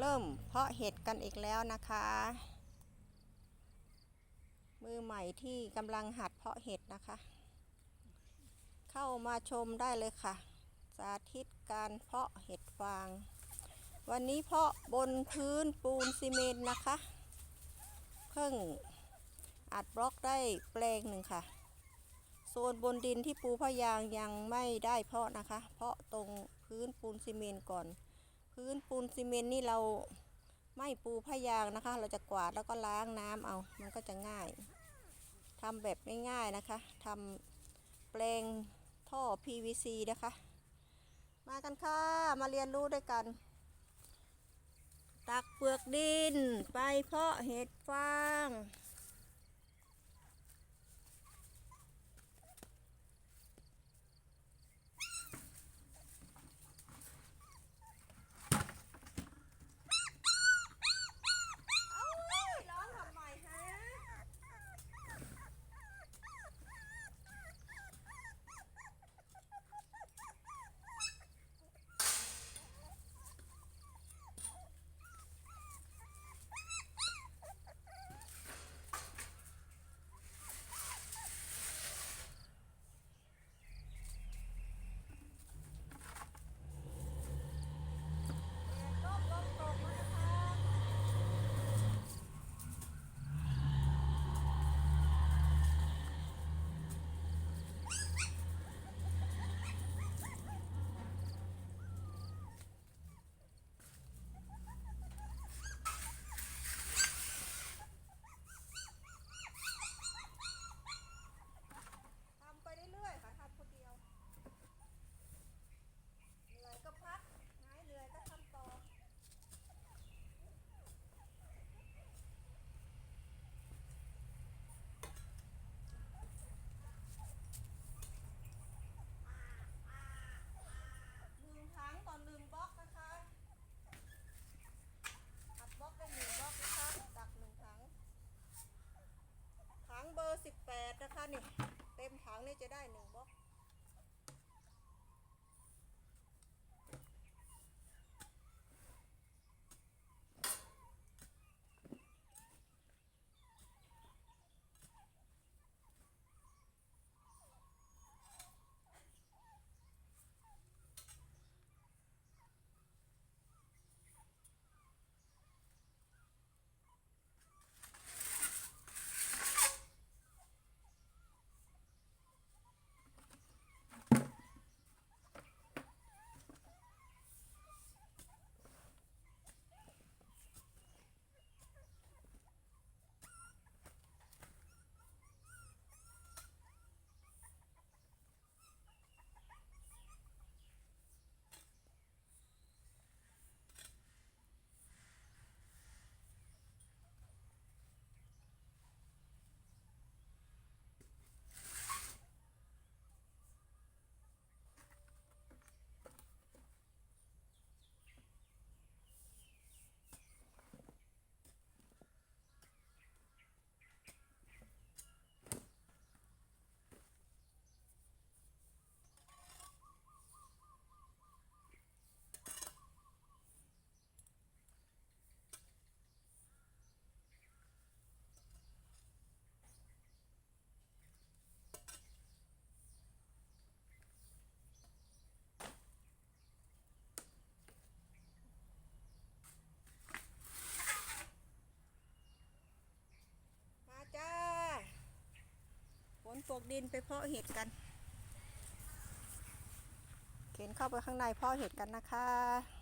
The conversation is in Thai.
เริ่มเพาะเห็ดกันอีกแล้วนะคะ มือใหม่ที่กำลังหัดเพาะเห็ดนะคะ เข้ามาชมได้เลยค่ะ สาธิตการเพาะเห็ดฟาง วันนี้เพาะบนพื้นปูนซีเมนต์นะคะ เพิ่งอัดบล็อกได้แปลงหนึ่งค่ะโซนบนดินที่ปูพะยางยังไม่ได้เพาะนะคะ เพาะตรงพื้นปูนซีเมนต์ก่อน พื้นปูนซีเมนต์นี่เราไม่ปูพะยางนะคะ เราจะกวาดแล้วก็ล้างน้ำเอา มันก็จะง่ายทำแบบง่ายๆนะคะทำแปลงท่อ PVC นะคะ มากันค่ะ มาเรียนรู้ด้วยกัน ตักเปลือกดิน ไปเพาะเห็ดฟาง นปกดินไปเพาะเห็ดกัน เข็นเข้าไปข้างในเพาะเห็ดกันนะคะ